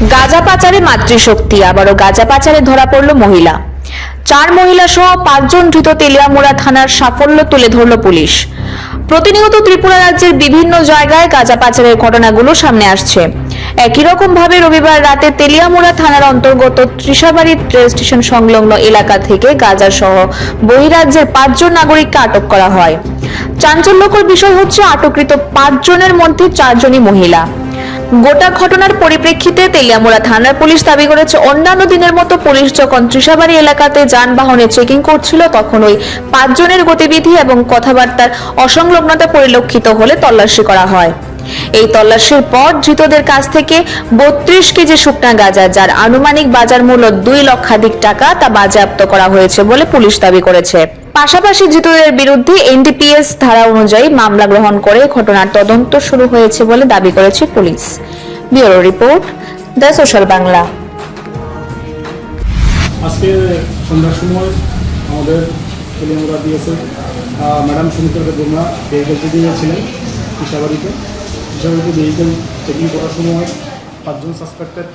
গাঁজা পাচারে মাতৃশক্তি, আবারও গাঁজা পাচারে ধরা পড়ল মহিলা। চার মহিলা সহ পাঁচজন ধৃত তেলিয়ামুড়া থানার সাফল্য তুলে ধরল পুলিশ। প্রতিনিয়ত ত্রিপুরা রাজ্যের বিভিন্ন জায়গায় গাঁজা পাচারের ঘটনাগুলো সামনে আসছে। একই রকম ভাবে রবিবার রাতে তেলিয়ামুড়া থানার অন্তর্গত ত্রিশাবাড়ি রেল স্টেশন সংলগ্ন এলাকা থেকে গাঁজা সহ বহিরাজ্যের পাঁচজন নাগরিককে আটক করা হয়। চাঞ্চল্যকর বিষয় হচ্ছে আটককৃত পাঁচজনের মধ্যে চারজনই মহিলা। গোটা ঘটনার পরিপ্রেক্ষিতে তেলিয়ামুড়া থানার পুলিশ দাবি করেছে, অন্যান্য দিনের মতো পুলিশ যখন ত্রিশাবাড়ি এলাকাতে যানবাহনে চেকিং করছিল, তখন ওই পাঁচজনের গতিবিধি এবং কথাবার্তার অসংলগ্নতা পরিলক্ষিত হলে তল্লাশি করা হয়। এই তল্লাশির পর ধৃতদের কাছ থেকে বত্রিশ কেজি শুকনা গাঁজা, যার আনুমানিক বাজার মূল্য দুই লক্ষাধিক টাকা তা বাজেয়াপ্ত করা হয়েছে বলে পুলিশ দাবি করেছে। পাশাপাশি ধৃতদের বিরুদ্ধে এনডিপিএস ধারা অনুযায়ী মামলা গ্রহণ করে ঘটনার তদন্ত শুরু হয়েছে বলে দাবি করেছে police. Bureau report, the social Bangla. আজকে সন্ধ্যার সময় আমাদের তেলিয়ামুড়া দিয়েছে ম্যাডাম সুমিত্রা দেবনা ভেহিকেলটি দিয়েছিলেন ইশাবাড়িতে ইশাবাড়িতে ভেহিকেল চেকিং করার সময় পাঁচজন সাসপেক্টেড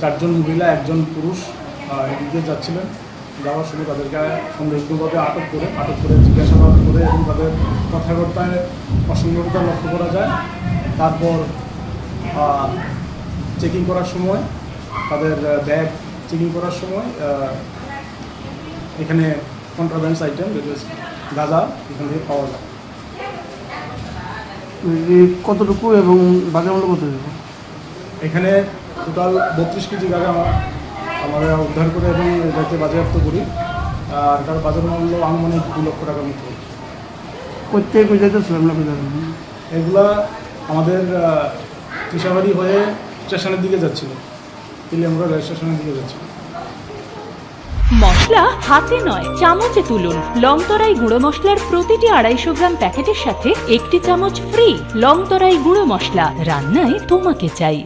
চারজন মহিলা, একজন পুরুষ এদিকে যাচ্ছিলেন। যাওয়ার সময় তাদেরকে সন্দেহভাবে আটক করে আটক করে জিজ্ঞাসাবাদ করে এবং তাদের কথাবার্তায় অসংগততা লক্ষ্য করা যায়। তারপর চেকিং করার সময় তাদের ব্যাগ চেকিং করার সময় এখানে কন্ট্রাভেন্স আইটেম গাঁজা এখান থেকে পাওয়া যায়। কতটুকু এবং বাজার মূল্য কত দেবো এখানে টোটাল বত্রিশ কেজি গাঁজা আমরা আমরা উদ্ধার করে এবং এটাকে বাজেয়াপ্ত করি। আর তার বাজার মূল্য আনুমানিক দু লক্ষ টাকার মতো। প্রত্যেক না বাজার এগুলা আমাদের কৃষাবাড়ি হয়ে স্টেশনের দিকে যাচ্ছিল। তিলিয়ামুড়া রেল স্টেশনের দিকে যাচ্ছিল। মশলা হাতে নয় চামচে তুলুন। লংতরাই গুঁড়ো মশলার প্রতিটি আড়াইশো গ্রাম প্যাকেটের সাথে একটি চামচ ফ্রি লংতরাই গুঁড়ো মশলা। রান্নায় তোমাকে চাই।